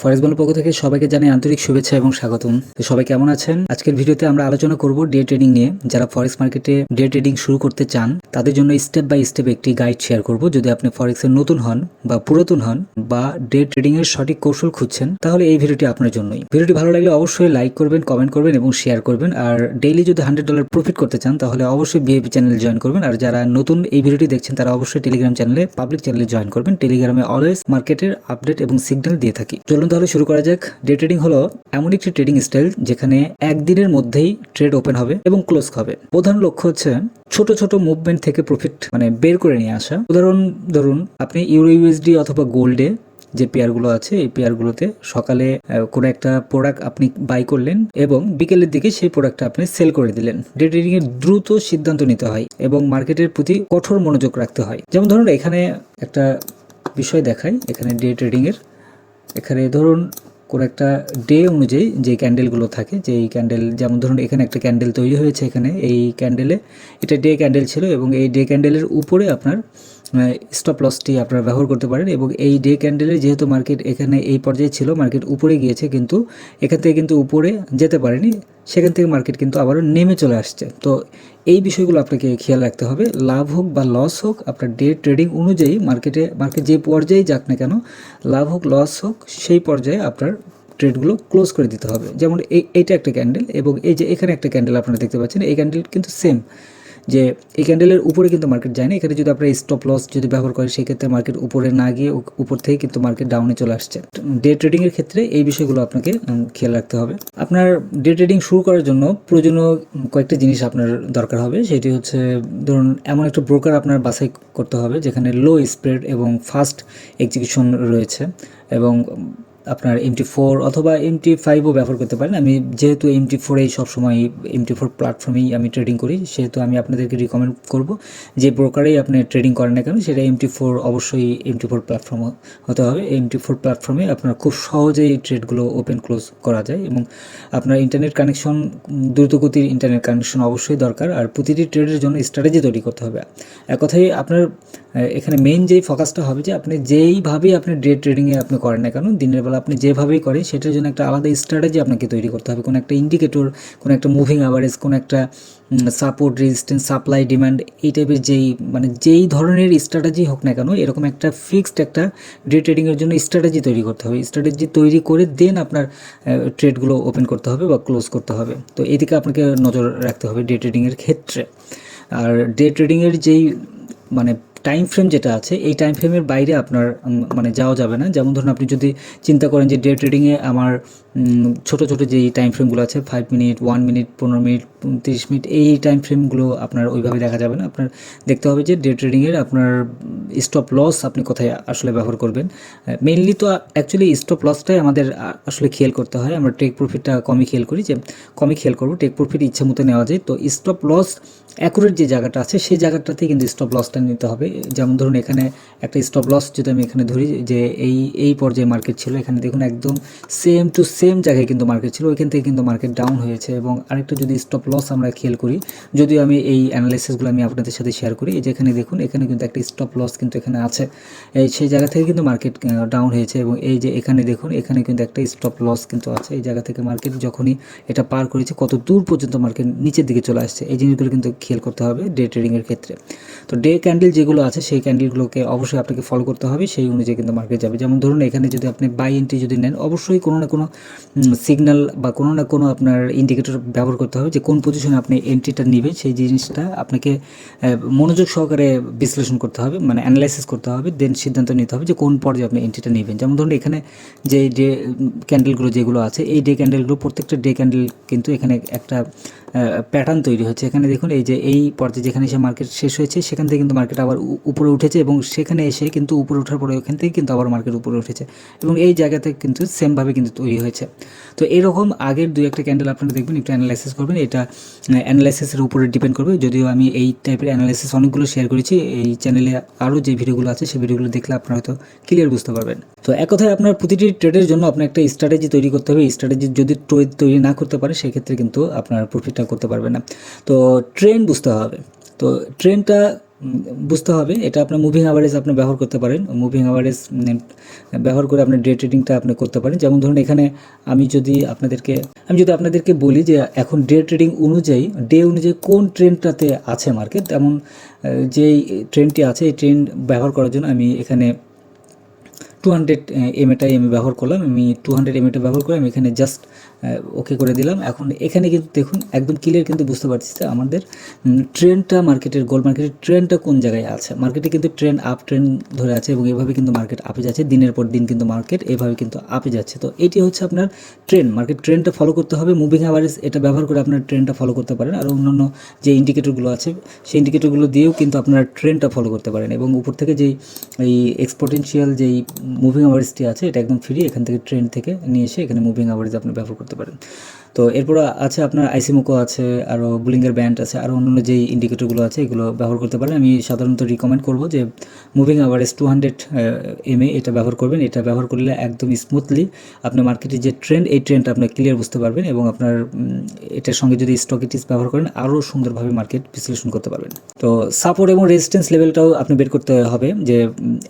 Forest বলের পক্ষ থেকে সবাইকে জানাই আন্তরিক শুভেচ্ছা এবং স্বাগতম। তো সবাই কেমন আছেন? আজকের ভিডিওতে আমরা আলোচনা করব ডে ট্রেডিং নিয়ে। যারা ফরেক্স মার্কেটে ডে ট্রেডিং শুরু করতে চান, তাদের জন্য স্টেপ বাই স্টেপ একটি গাইড শেয়ার করব। যদি আপনি ফরেক্সের নতুন হন বা পুরাতন হন বা ডে ট্রেডিং এর সঠিক কৌশল খুঁজছেন, তাহলে এই ভিডিওটি আপনার জন্যই। ভিডিওটি ভালো লাগলে অবশ্যই লাইক করবেন, কমেন্ট করবেন এবং শেয়ার করবেন। আর ডেইলি যদি হান্ড্রেড ডলার প্রফিট করতে চান, তাহলে অবশ্যই বিএপি চ্যানেল জয়েন করবেন। আর যারা নতুন এই ভিডিওটি দেখছেন, তারা অবশ্যই টেলিগ্রাম চ্যানেলে, পাবলিক চ্যানেলে জয়েন করবেন। টেলিগ্রামে অলওয়েজ মার্কেটের আপডেট এবং সিগন্যাল দিয়ে থাকি। চলুন তাহলে শুরু করা যাক। ডে ট্রেডিং হলো এমন একটি ট্রেডিং স্টাইল যেখানে একদিনের মধ্যেই ট্রেড ওপেন হবে এবং ক্লোজ হবে। প্রধান লক্ষ্য হচ্ছে ছোট ছোট মুভমেন্ট থেকে প্রফিট মানে বের করে নিয়ে আসা। উদাহরণ, ধরুন আপনি ইউরো ইউএসডি অথবা গোল্ডে যে পেয়ারগুলো আছে, এই পেয়ারগুলোতে সকালে কোনো একটা প্রোডাক্ট আপনি বাই করলেন এবং বিকেলের দিকে সেই প্রোডাক্টটা আপনি সেল করে দিলেন। ডে ট্রেডিং এর দ্রুত সিদ্ধান্ত নিতে হয় এবং মার্কেটের প্রতি কঠোর মনোযোগ রাখতে হয়। যেমন ধরুন এখানে একটা বিষয় দেখাই, এখানে ডে ট্রেডিং এর এখানে ধরুন কোনো একটা ডে অনুযায়ী যে ক্যান্ডেলগুলো থাকে যে এই ক্যান্ডেল যেমন ধরুন এখানে একটা ক্যান্ডেল তৈরি হয়েছে এখানে, এই ক্যান্ডেলে এটা ডে ক্যান্ডেল ছিল এবং এই ডে ক্যান্ডেলের উপরে আপনার স্টপ লসটি আপনারা ব্যবহার করতে পারেন এবং এই ডে ক্যান্ডেলে যেহেতু মার্কেট এখানে এই পর্যায়ে ছিল মার্কেট উপরে গিয়েছে কিন্তু এখান থেকে কিন্তু উপরে যেতে পারেনি, সেখান থেকে মার্কেট কিন্তু আবারও নেমে চলে আসছে। তো এই বিষয়গুলো আপনাকে খেয়াল রাখতে হবে, লাভ হোক বা লস হোক, আপনার ডে ট্রেডিং অনুযায়ী মার্কেটে মার্কেট যে পর্যায়ে যাক না কেন, লাভ হোক লস হোক, সেই পর্যায়ে আপনার ট্রেডগুলো ক্লোজ করে দিতে হবে। যেমন এই এইটা একটা ক্যান্ডেল এবং এই যে এখানে একটা ক্যান্ডেল আপনারা দেখতে পাচ্ছেন, এই ক্যান্ডেল কিন্তু সেম যে এই ক্যান্ডেলের উপরে কিন্তু মার্কেট যায় না। এখানে যদি আপনারা স্টপ লস যদি ব্যবহার করেন, সেক্ষেত্রে মার্কেট উপরে না গিয়ে উপর থেকে কিন্তু মার্কেট ডাউনে চলে আসছে। ডে ট্রেডিং এর ক্ষেত্রে এই বিষয়গুলো আপনাকে খেয়াল রাখতে হবে। আপনার ডে ট্রেডিং শুরু করার জন্য প্রয়োজনীয় কয়েকটা জিনিস আপনার দরকার হবে। সেটি হচ্ছে, ধরুন, এমন একটা ব্রোকার আপনার বাছাই করতে হবে, যেখানে লো স্প্রেড এবং ফাস্ট এক্সিকিউশন রয়েছে। এবং আপনার এমটি ফোর অথবা এমটি ফাইভও ব্যবহার করতে পারেন। আমি যেহেতু এমটি ফোরেই সবসময় এমটি ফোর প্ল্যাটফর্মেই আমি ট্রেডিং করি, সেহেতু আমি আপনাদেরকে রিকমেন্ড করব যে ব্রোকারেই আপনি ট্রেডিং করেন না কেন, সেটা এমটি ফোর অবশ্যই এমটি ফোর প্ল্যাটফর্ম হতে হবে। এমটি ফোর প্ল্যাটফর্মে আপনার খুব সহজেই ট্রেডগুলো ওপেন ক্লোজ করা যায় এবং আপনার ইন্টারনেট কানেকশন দ্রুতগতির ইন্টারনেট কানেকশন অবশ্যই দরকার। আর প্রতিটি ট্রেডের জন্য স্ট্র্যাটেজি তৈরি করতে হবে। এক কথায় আপনার এখানে মেইন যেই ফোকাসটা হবে যে আপনি যেইভাবেই আপনি ডে ট্রেডিংয়ে আপনি করেন না কেন, দিনের বেলা আপনি যেভাবেই করেন, সেটার জন্য একটা আলাদা স্ট্র্যাটেজি আপনাকে তৈরি করতে হবে। কোনো একটা ইন্ডিকেটর কোনো একটা মুভিং অ্যাভারেজ কোনো একটা সাপোর্ট রেজিস্ট্যান্স সাপ্লাই ডিমান্ড এই টাইপের যেই মানে যেই ধরনের স্ট্র্যাটেজি হোক না কেন, এরকম একটা ফিক্সড একটা ডে ট্রেডিংয়ের জন্য স্ট্র্যাটেজি তৈরি করতে হবে। স্ট্র্যাটেজি তৈরি করে দেন আপনার ট্রেডগুলো ওপেন করতে হবে বা ক্লোজ করতে হবে। তো এদিকে আপনাকে নজর রাখতে হবে ডে ট্রেডিংয়ের ক্ষেত্রে। আর ডে ট্রেডিংয়ের যেই মানে টাইম ফ্রেম যেটা আছে, এই টাইম ফ্রেমের বাইরে আপনার মানে যাওয়া যাবে না। যেমন ধরুন আপনি যদি চিন্তা করেন যে ডে ট্রেডিংয়ে আমার ছোট ছোট যেই টাইম ফ্রেমগুলো আছে ফাইভ মিনিট ওয়ান মিনিট পনেরো মিনিট তিরিশ মিনিট এই টাইম ফ্রেমগুলো আপনার ওইভাবে দেখা যাবে না। আপনার দেখতে হবে যে ডে ট্রেডিংয়ের আপনার স্টপ লস আপনি কোথায় আসলে ব্যবহার করবেন। মেইনলি তো অ্যাকচুয়ালি স্টপ লসটাই আমাদের আসলে খেয়াল করতে হয়। আমরা টেক প্রফিটটা কমই খেয়াল করি যে কমই খেয়াল করব টেক প্রফিট ইচ্ছা মতো নেওয়া যায়। তো স্টপ লস অ্যাকুরেট যে জায়গাটা আছে, সেই জায়গাটাতে কিন্তু স্টপ লসটা নিতে হবে। যেমন ধরুন এখানে একটা স্টপ লস যদি আমি এখানে ধরি যে এই এই পর্যায়ে মার্কেট ছিল, এখানে দেখুন একদম সেম টু সেম জায়গায় কিন্তু মার্কেট ছিল, ওইখান থেকে কিন্তু মার্কেট ডাউন হয়েছে এবং আরেকটা যদি স্টপ লস আমরা খেয়াল করি যদিও আমি এই অ্যানালাইসিসগুলো আমি আপনাদের সাথে শেয়ার করি, এই যে এখানে দেখুন, এখানে কিন্তু একটা স্টপ লস কিন্তু এখানে আছে। এই সেই জায়গা থেকে কিন্তু মার্কেট ডাউন হয়েছে এবং এই যে এখানে দেখুন, এখানে কিন্তু একটা স্টপ লস কিন্তু আছে। এই জায়গা থেকে মার্কেট যখনই এটা পার করেছে, কত দূর পর্যন্ত মার্কেট নিচের দিকে চলে আসছে, এই জিনিসগুলো কিন্তু খেয়াল করতে হবে ডে ট্রেডিংয়ের ক্ষেত্রে। তো ডে ক্যান্ডেল যেগুলো আছে, সেই ক্যান্ডেলগুলোকে অবশ্যই আপনাকে ফলো করতে হবে। সেই অনুযায়ী কিন্তু মার্কেট যাবে। যেমন ধরুন, এখানে যদি আপনি বাই এন্ট্রি যদি নেন, অবশ্যই কোনো না কোনো সিগন্যাল বা কোনো না কোনো আপনার ইন্ডিকেটর ব্যবহার করতে হবে যে কোন পজিশনে আপনি এন্ট্রিটা নেবেন। সেই জিনিসটা আপনাকে মনোযোগ সহকারে বিশ্লেষণ করতে হবে মানে অ্যানালাইসিস করতে হবে দেন সিদ্ধান্ত নিতে হবে যে কোন পর্যায়ে আপনি এন্ট্রিটা নেবেন। যেমন ধরুন, এখানে যে ডে ক্যান্ডেলগুলো যেগুলো আছে, এই ডে ক্যান্ডেলগুলো প্রত্যেকটা ডে ক্যান্ডেল কিন্তু এখানে একটা প্যাটার্ন তৈরি হচ্ছে। এখানে দেখুন, এই যে এই পর্যায়ে যেখানে এসে মার্কেট শেষ হয়েছে, সেখান থেকে কিন্তু মার্কেট আবার উপরে উঠেছে এবং সেখানে এসে কিন্তু উপরে ওঠার পরে ওখান থেকে কিন্তু আবার মার্কেট উপরে উঠেছে এবং এই জায়গাতে কিন্তু সেমভাবে কিন্তু তৈরি হয়েছে। তো এরকম আগের দুই একটা ক্যান্ডেল আপনারা দেখবেন, একটু অ্যানালাইসিস করবেন। এটা অ্যানালাইসিসের উপরে ডিপেন্ড করবে। যদিও আমি এই টাইপের অ্যানালাইসিস অনেকগুলো শেয়ার করেছি, এই চ্যানেলে আরও যে ভিডিওগুলো আছে সেই ভিডিওগুলো দেখলে আপনারা হয়তো ক্লিয়ার বুঝতে পারবেন। তো এক কথায় আপনার প্রতিটি ট্রেডের জন্য আপনার একটা স্ট্র্যাটেজি তৈরি করতে হবে। স্ট্র্যাটেজি যদি ট্রেড তৈরি না করতে পারে, সেক্ষেত্রে কিন্তু আপনার প্রফিটটা করতে পারবে না। তো ট্রেন বুঝতে হবে। তো ট্রেনটা বুঝতে হবে। এটা আপনার মুভিং অ্যাভারেজ আপনি ব্যবহার করতে পারেন। মুভিং অ্যাভারেজ ব্যবহার করে আপনার ডে ট্রেডিংটা আপনি করতে পারেন। যেমন ধরুন, এখানে আমি যদি আপনাদেরকে, আমি যদি আপনাদেরকে বলি যে এখন ডে ট্রেডিং অনুযায়ী ডে অনুযায়ী কোন ট্রেন্ডটাতে আছে মার্কেট তেমন যেই ট্রেন্ডটি আছে, এই ট্রেন্ড ব্যবহার করার জন্য আমি এখানে টু হান্ড্রেড এমএটাই আমি ব্যবহার করলাম। আমি টু হান্ড্রেড এমএটা ব্যবহার করে আমি এখানে জাস্ট ওকে করে দিলাম। এখন এখানে কিন্তু দেখুন, একদম ক্লিয়ার কিন্তু বুঝতে পারছি যে আমাদের ট্রেন্ডটা মার্কেটের গোল্ড মার্কেটের ট্রেন্ডটা কোন জায়গায় আছে? মার্কেটে কিন্তু ট্রেন্ড আপ ট্রেন্ড ধরে আছে এবং এভাবে কিন্তু মার্কেট আপে যাচ্ছে। দিনের পর দিন কিন্তু মার্কেট এভাবে কিন্তু আপে যাচ্ছে। তো এটি হচ্ছে আপনার ট্রেন্ড মার্কেট ট্রেন্ডটা ফলো করতে হবে। মুভিং অ্যাভারেজ এটা ব্যবহার করে আপনার ট্রেন্ডটা ফলো করতে পারেন। আর অন্যান্য যে ইন্ডিকেটরগুলো আছে, সেই ইন্ডিকেটরগুলো দিয়েও কিন্তু আপনার ট্রেন্ডটা ফলো করতে পারেন। এবং উপর থেকে যেই, এই এক্সপোটেন্সিয়াল যেই মুভিং আওয়ার্সটি আছে, এটা একদম ফ্রি এখান থেকে ট্রেন থেকে নিয়ে এসে এখানে মুভিং আওয়ার্স আপনি ব্যবহার করতে পারেন। তো এরপর আছে আপনার আইসিমোকো আছে আরও বুলিঙ্গার ব্যান্ড আছে আরও অন্যান্য যেই ইন্ডিকেটরগুলো আছে, এগুলো ব্যবহার করতে পারেন আমি সাধারণত রিকমেন্ড করব যে মুভিং অ্যাভারেজ টু হান্ড্রেড এটা ব্যবহার করবেন। এটা ব্যবহার করলে একদম স্মুথলি আপনার মার্কেটের যে ট্রেন্ড এই ট্রেন্ডটা আপনার ক্লিয়ার বুঝতে পারবেন এবং আপনার এটার সঙ্গে যদি স্টকিটিস ব্যবহার করেন আরও সুন্দরভাবে মার্কেট বিশ্লেষণ করতে পারবেন। তো সাপোর্ট এবং রেজিস্ট্যান্স লেভেলটাও আপনি বের করতে হবে যে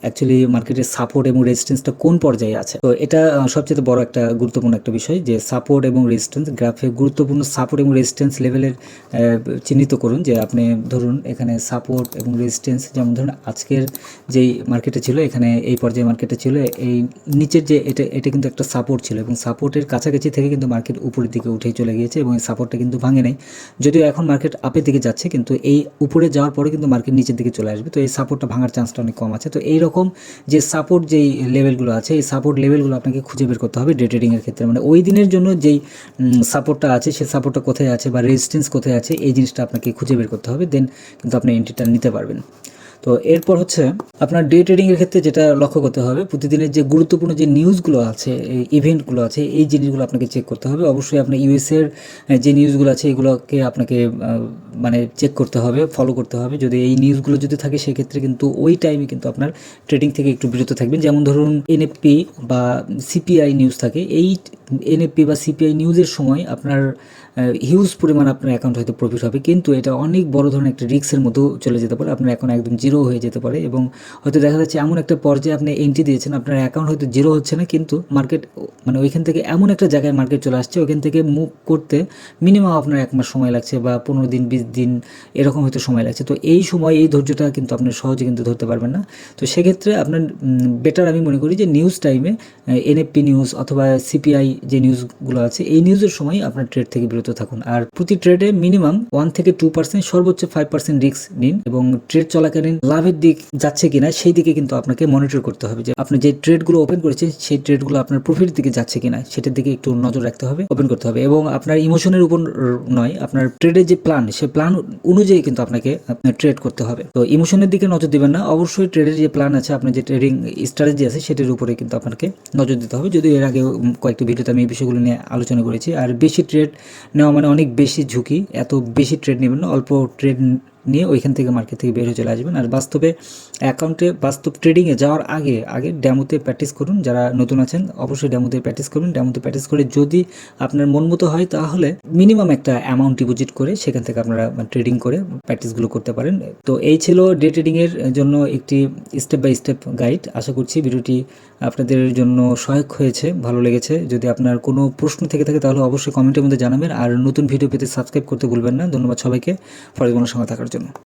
অ্যাকচুয়ালি মার্কেটের সাপোর্ট এবং রেজিস্ট্যান্সটা কোন পর্যায়ে আছে। তো এটা সবচেয়ে বড় একটা গুরুত্বপূর্ণ একটা বিষয় যে সাপোর্ট এবং রেজিস্ট্যান্স গ্রাফে গুরুত্বপূর্ণ সাপোর্ট এবং রেজিস্ট্যান্স লেভেলের চিহ্নিত করুন যে আপনি ধরুন এখানে সাপোর্ট এবং রেজিস্ট্যান্স যেমন ধরুন আজকের যেই মার্কেটে ছিল, এখানে এই পর্যায়ে মার্কেটে ছিল, এই নিচের যে এটা এটা কিন্তু একটা সাপোর্ট ছিল এবং সাপোর্টের কাছাকাছি থেকে কিন্তু মার্কেট উপরের দিকে উঠেই চলে গিয়েছে এবং এই সাপোর্টটা কিন্তু ভাঙে নাই। যদিও এখন মার্কেট আপের দিকে যাচ্ছে কিন্তু এই উপরে যাওয়ার পরে কিন্তু মার্কেট নিচের দিকে চলে আসবে। তো এই সাপোর্টটা ভাঙার চান্সটা অনেক কম আছে। তো এই রকম যে সাপোর্ট যেই লেভেলগুলো আছে, এই সাপোর্ট লেভেলগুলো আপনাকে খুঁজে বের করতে হবে ডে ট্রেডিংয়ের ক্ষেত্রে। মানে ওই দিনের জন্য যেই সাপোর্টটা আছে সেই সাপোর্টটা কোথায় আছে বা রেজিস্ট্যান্স কোথায় আছে, এই জিনিসটা আপনাকে খুঁজে বের করতে হবে দেন কিন্তু আপনি এন্ট্রিটা নিতে পারবেন। তো এরপর হচ্ছে আপনার ডে ট্রেডিংয়ের ক্ষেত্রে যেটা লক্ষ্য করতে হবে, প্রতিদিনের যে গুরুত্বপূর্ণ যে নিউজগুলো আছে ইভেন্টগুলো আছে, এই জিনিসগুলো আপনাকে চেক করতে হবে। অবশ্যই আপনার ইউএসের যে নিউজগুলো আছে, এগুলোকে আপনাকে মানে চেক করতে হবে ফলো করতে হবে। যদি এই নিউজগুলো যদি থাকে, সেক্ষেত্রে কিন্তু ওই টাইমে কিন্তু আপনার ট্রেডিং থেকে একটু বিরত থাকবেন। যেমন ধরুন এনএফপি বা সিপিআই নিউজ থাকে, এই এনএফপি বা সিপিআই নিউজের সময় আপনার হিউজ পরিমাণ আপনার অ্যাকাউন্ট হয়তো প্রফিট হবে। কিন্তু এটা অনেক বড় ধরনের একটা রিস্কের মধ্যেও চলে যেতে পারে। আপনার অ্যাকাউন্ট একদম জিরো হয়ে যেতে পারে এবং হয়তো দেখা যাচ্ছে এমন একটা পর্যায়ে আপনি এন্ট্রি দিয়েছেন, আপনার অ্যাকাউন্ট হয়তো জিরো হচ্ছে না, কিন্তু মার্কেট মানে ওইখান থেকে এমন একটা জায়গায় মার্কেট চলে আসছে, ওইখান থেকে মুভ করতে মিনিমাম আপনার এক মাস সময় লাগছে বা পনেরো দিন, বিশ দিন, এরকম হয়তো সময় লাগছে। তো এই সময় এই ধৈর্যটা কিন্তু আপনি সহজে কিন্তু ধরতে পারবেন না। তো সেক্ষেত্রে আপনার বেটার আমি মনে করি যে নিউজ টাইমে এনএফপি নিউজ অথবা সিপিআই যে নিউজগুলো আছে, এই নিউজের সময় আপনার ট্রেড থেকে বিরত থাকুন। আর প্রতি ট্রেডে মিনিমাম ওয়ান থেকে টু পার্সেন্ট সর্বোচ্চ ফাইভ পার্সেন্ট রিস্ক নিন এবং ট্রেড চলাকালীন লাভের দিক যাচ্ছে কিনা, সেই দিকে কিন্তু আপনাকে মনিটর করতে হবে যে আপনি যে ট্রেডগুলো ওপেন করেছেন, সেই ট্রেডগুলো আপনার প্রফিট দিকে যাচ্ছে কিনা, সেটার দিকে একটু নজর রাখতে হবে ওপেন করতে হবে এবং আপনার ইমোশনের উপর নয়, আপনার ট্রেডের যে প্ল্যান সে প্ল্যান অনুযায়ী কিন্তু আপনাকে ট্রেড করতে হবে। তো ইমোশনের দিকে নজর দিবেন না, অবশ্যই ট্রেডের যে প্ল্যান আছে, আপনার যে ট্রেডিং স্ট্র্যাটেজি আছে, সেটার উপরে কিন্তু আপনাকে নজর দিতে হবে। যদি এর আগে কয়েকটি ভিডিওতে আমি এই বিষয়গুলো নিয়ে আলোচনা করেছি। আর বেশি ট্রেড নেওয়া মানে অনেক বেশি ঝুঁকি। এত বেশি ট্রেড নেবেন না, অল্প ট্রেড নিয়ে ওইখান থেকে মার্কেট থেকে বের হয়ে চলে আসবেন। আর বাস্তবে অ্যাকাউন্টে বাস্তব ট্রেডিংয়ে যাওয়ার আগে আগে ড্যামোতে প্র্যাকটিস করুন। যারা নতুন আছেন, অবশ্যই ড্যামোতে প্র্যাকটিস করুন। ড্যামোতে প্র্যাকটিস করে যদি আপনার মন মতো হয়, তাহলে মিনিমাম একটা অ্যামাউন্ট ডিপোজিট করে সেখান থেকে আপনারা ট্রেডিং করে প্র্যাকটিসগুলো করতে পারেন। তো এই ছিল ডে ট্রেডিংয়ের জন্য একটি স্টেপ বাই স্টেপ গাইড আশা করছি ভিডিওটি আপনাদের জন্য সহায়ক হয়েছে, ভালো লেগেছে। যদি আপনার কোনো প্রশ্ন থেকে থাকে, তাহলে অবশ্যই কমেন্টের মধ্যে জানাবেন। আর নতুন ভিডিও পেতে সাবস্ক্রাইব করতে ভুলবেন না। ধন্যবাদ সবাইকে। ফরেজ সঙ্গে থাকার জন্য। дякуватиму.